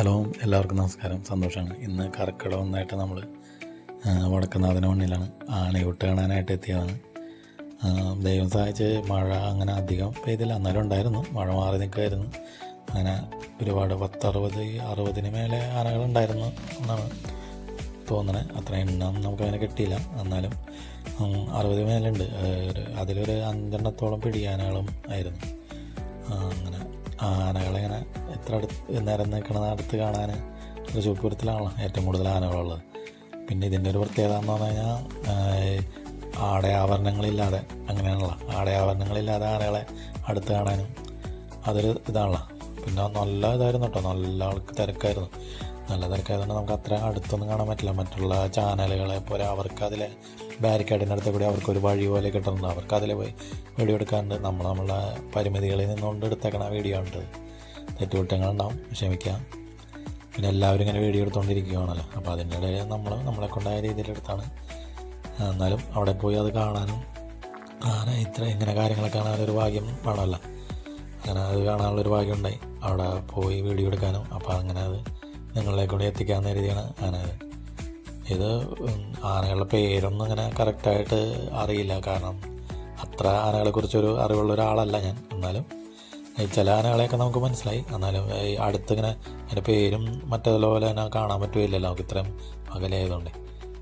Hello എല്ലാവർക്കും നമസ്കാരം. സന്തോഷമാണ് ഇന്ന് കർക്കിടക ഒന്നായിട്ട് നമ്മൾ വടക്കുന്നാഥന മണ്ണിലാണ് ആനയൂട്ട് കാണാനായിട്ട് എത്തിയതാണ്. ദൈവം സഹായിച്ച് മഴ അങ്ങനെ അധികം പെയ്തില്ല. എന്നാലും ഉണ്ടായിരുന്നു. മഴ മാറി നിൽക്കുമായിരുന്നു അങ്ങനെ ഒരുപാട് പത്തറുപത് അറുപതിന് മേലെ ആനകളുണ്ടായിരുന്നു എന്നാണ് തോന്നണേ. അത്ര എണ്ണം നമുക്ക് അങ്ങനെ കിട്ടിയില്ല. എന്നാലും അറുപത് മേലുണ്ട് അതിലൊരു അഞ്ചെണ്ണത്തോളം പിടിയാനകളും ആയിരുന്നു. അങ്ങനെ ആനകളിങ്ങനെ എത്ര അടുത്ത് നേരം നിൽക്കണത് അടുത്ത് കാണാൻ തൃശ്ശൂർ പൂരത്തിലാണല്ലോ ഏറ്റവും കൂടുതൽ ആനകളുള്ളത്. പിന്നെ ഇതിന്റെ ഒരു പ്രത്യേകത എന്ന് പറഞ്ഞു കഴിഞ്ഞാൽ ആടയാഭരണങ്ങളില്ലാതെ അങ്ങനെയാണല്ലോ. ആടയാഭരണങ്ങളില്ലാതെ ആനകളെ അടുത്ത് കാണാനും അതൊരു ഇതാണല്ലോ. പിന്നെ നല്ല ഇതായിരുന്നു കേട്ടോ. നല്ല ആൾക്ക് തിരക്കായിരുന്നു. നല്ല തിരക്കായതുകൊണ്ട് നമുക്ക് അത്ര അടുത്തൊന്നും കാണാൻ പറ്റില്ല. മറ്റുള്ള ചാനലുകളെ പോലെ അവർക്ക് അതിലെ ബാരിക്കേഡിന്റെ അടുത്ത് കൂടി അവർക്ക് ഒരു വഴി പോലെ കിട്ടുന്നുണ്ട് അവർക്ക് അതിൽ പോയി വീഡിയോ എടുക്കാറുണ്ട് നമ്മൾ നമ്മളെ പരിമിതികളിൽ നിന്നുകൊണ്ട് എടുത്തേക്കണ വീഡിയോ ഉണ്ട്. തെറ്റുകുറ്റങ്ങളുണ്ടാവും. ക്ഷമിക്കാം പിന്നെ എല്ലാവരും ഇങ്ങനെ വീഡിയോ എടുത്തുകൊണ്ടിരിക്കുകയാണല്ലോ അപ്പോൾ അതിന്റെ ഇടയിൽ നമ്മൾ നമ്മളെ കൊണ്ടായ രീതിയിലെടുത്താണ് എന്നാലും അവിടെ പോയി അത് കാണാനും അങ്ങനെ ഇത്ര ഇങ്ങനെ കാര്യങ്ങളൊക്കെ കാണാനൊരു ഭാഗ്യം വേണമല്ലോ. അങ്ങനെ അത് കാണാനുള്ളൊരു ഭാഗ്യം ഉണ്ടായി. അവിടെ പോയി വീഡിയോ എടുക്കാനും അപ്പോൾ അങ്ങനെ അത് നിങ്ങളിലേക്ക് കൂടി എത്തിക്കാവുന്ന രീതിയാണ് അത്. ഇത് ആനകളുടെ പേരൊന്നും അങ്ങനെ കറക്റ്റായിട്ട് അറിയില്ല. കാരണം അത്ര ആനകളെക്കുറിച്ചൊരു അറിവുള്ള ഒരാളല്ല ഞാൻ. എന്നാലും ചില ആനകളെയൊക്കെ നമുക്ക് മനസ്സിലായി. എന്നാലും ഈ അടുത്തിങ്ങനെ അതിന്റെ പേരും മറ്റേതുപോലെ തന്നെ കാണാൻ പറ്റുമില്ലല്ലോ നമുക്ക് ഇത്രയും അകലെയായതുകൊണ്ട്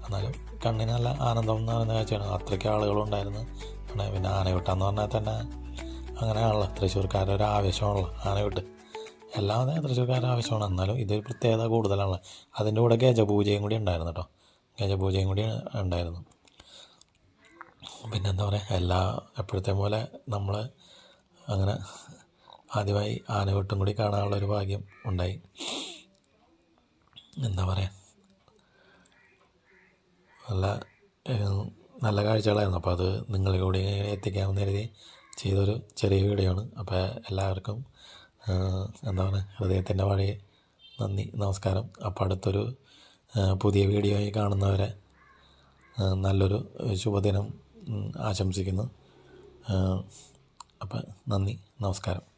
എന്നാലും കണ്ണിന് നല്ല ആനന്ദം എന്ന് പറയുന്ന കാഴ്ചയാണ്. അത്രയ്ക്ക് ആളുകളുണ്ടായിരുന്നു പിന്നെ പിന്നെ എന്ന് പറഞ്ഞാൽ തന്നെ അങ്ങനെയാണല്ലോ തൃശ്ശൂർക്കാരുടെ ഒരു ആവേശമാണല്ലോ വിട്ട്. എല്ലാം തന്നെ തൃശ്ശൂർക്കാരുടെ ആവശ്യമാണ് എന്നാലും ഇതൊരു പ്രത്യേകത കൂടുതലാണല്ലോ. അതിന്റെ കൂടെ ഗജപൂജയും കൂടി ഉണ്ടായിരുന്നു കേട്ടോ. ഗജപൂജയും കൂടി ഉണ്ടായിരുന്നു. പിന്നെന്താ പറയുക എല്ലാ എപ്പോഴത്തെ പോലെ നമ്മൾ അങ്ങനെ ആദ്യമായി ആനവട്ടം കൂടി കാണാനുള്ള ഒരു ഭാഗ്യം ഉണ്ടായി. എന്താ പറയുക നല്ല നല്ല കാഴ്ചകളായിരുന്നു. അപ്പോൾ അത് നിങ്ങളിൽ കൂടി എത്തിക്കാമെന്ന് കരുതി ചെയ്തൊരു ചെറിയ വീഡിയോ ആണ് അപ്പോൾ എല്ലാവർക്കും എന്താണ് ഹൃദയത്തിന്റെ വഴി നന്ദി നമസ്കാരം. അപ്പോൾ അടുത്തൊരു പുതിയ വീഡിയോയിൽ കാണുന്നവരെ നല്ലൊരു ശുഭദിനം ആശംസിക്കുന്നു. അപ്പം നന്ദി നമസ്കാരം.